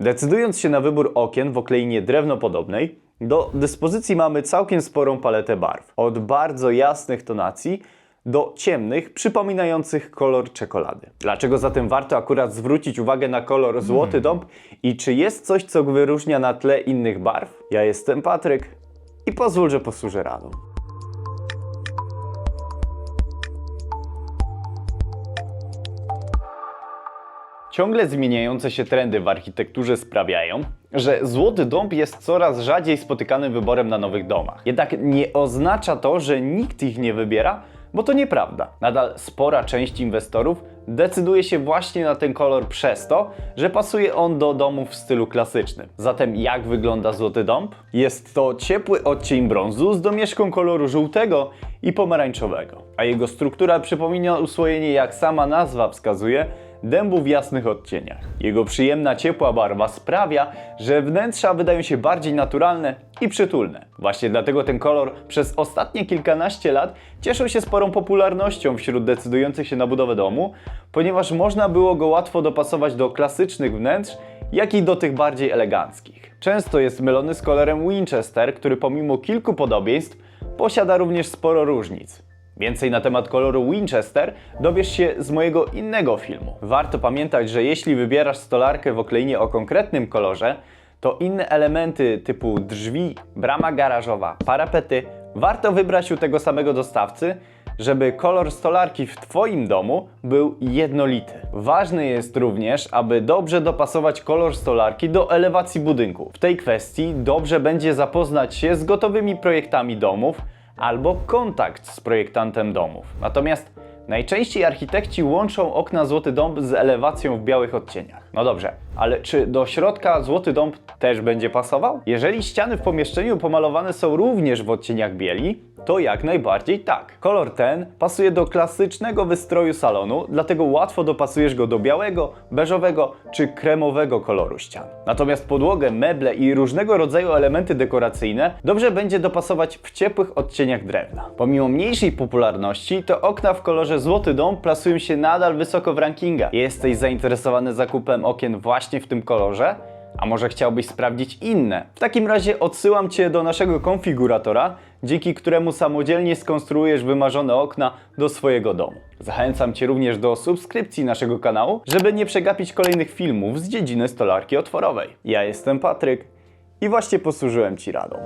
Decydując się na wybór okien w okleinie drewnopodobnej, do dyspozycji mamy całkiem sporą paletę barw. Od bardzo jasnych tonacji do ciemnych, przypominających kolor czekolady. Dlaczego zatem warto akurat zwrócić uwagę na kolor złoty dąb i czy jest coś, co go wyróżnia na tle innych barw? Ja jestem Patryk i pozwól, że posłużę radą. Ciągle zmieniające się trendy w architekturze sprawiają, że złoty dąb jest coraz rzadziej spotykanym wyborem na nowych domach. Jednak nie oznacza to, że nikt ich nie wybiera, bo to nieprawda. Nadal spora część inwestorów decyduje się właśnie na ten kolor przez to, że pasuje on do domów w stylu klasycznym. Zatem jak wygląda złoty dąb? Jest to ciepły odcień brązu z domieszką koloru żółtego i pomarańczowego, a jego struktura przypomina usłojenie, jak sama nazwa wskazuje, dębu w jasnych odcieniach. Jego przyjemna, ciepła barwa sprawia, że wnętrza wydają się bardziej naturalne i przytulne. Właśnie dlatego ten kolor przez ostatnie kilkanaście lat cieszył się sporą popularnością wśród decydujących się na budowę domu, ponieważ można było go łatwo dopasować do klasycznych wnętrz, jak i do tych bardziej eleganckich. Często jest mylony z kolorem Winchester, który pomimo kilku podobieństw posiada również sporo różnic. Więcej na temat koloru Winchester dowiesz się z mojego innego filmu. Warto pamiętać, że jeśli wybierasz stolarkę w okleinie o konkretnym kolorze, to inne elementy typu drzwi, brama garażowa, parapety warto wybrać u tego samego dostawcy, żeby kolor stolarki w Twoim domu był jednolity. Ważne jest również, aby dobrze dopasować kolor stolarki do elewacji budynku. W tej kwestii dobrze będzie zapoznać się z gotowymi projektami domów, albo kontakt z projektantem domów. Natomiast najczęściej architekci łączą okna Złoty Dąb z elewacją w białych odcieniach. No dobrze, ale czy do środka Złoty Dąb też będzie pasował? Jeżeli ściany w pomieszczeniu pomalowane są również w odcieniach bieli, to jak najbardziej tak. Kolor ten pasuje do klasycznego wystroju salonu, dlatego łatwo dopasujesz go do białego, beżowego czy kremowego koloru ścian. Natomiast podłogę, meble i różnego rodzaju elementy dekoracyjne dobrze będzie dopasować w ciepłych odcieniach drewna. Pomimo mniejszej popularności, to okna w kolorze Złoty Dom plasują się nadal wysoko w rankingach. Jesteś zainteresowany zakupem okien właśnie w tym kolorze? A może chciałbyś sprawdzić inne? W takim razie odsyłam Cię do naszego konfiguratora, dzięki któremu samodzielnie skonstruujesz wymarzone okna do swojego domu. Zachęcam Cię również do subskrypcji naszego kanału, żeby nie przegapić kolejnych filmów z dziedziny stolarki otworowej. Ja jestem Patryk i właśnie posłużyłem Ci radą.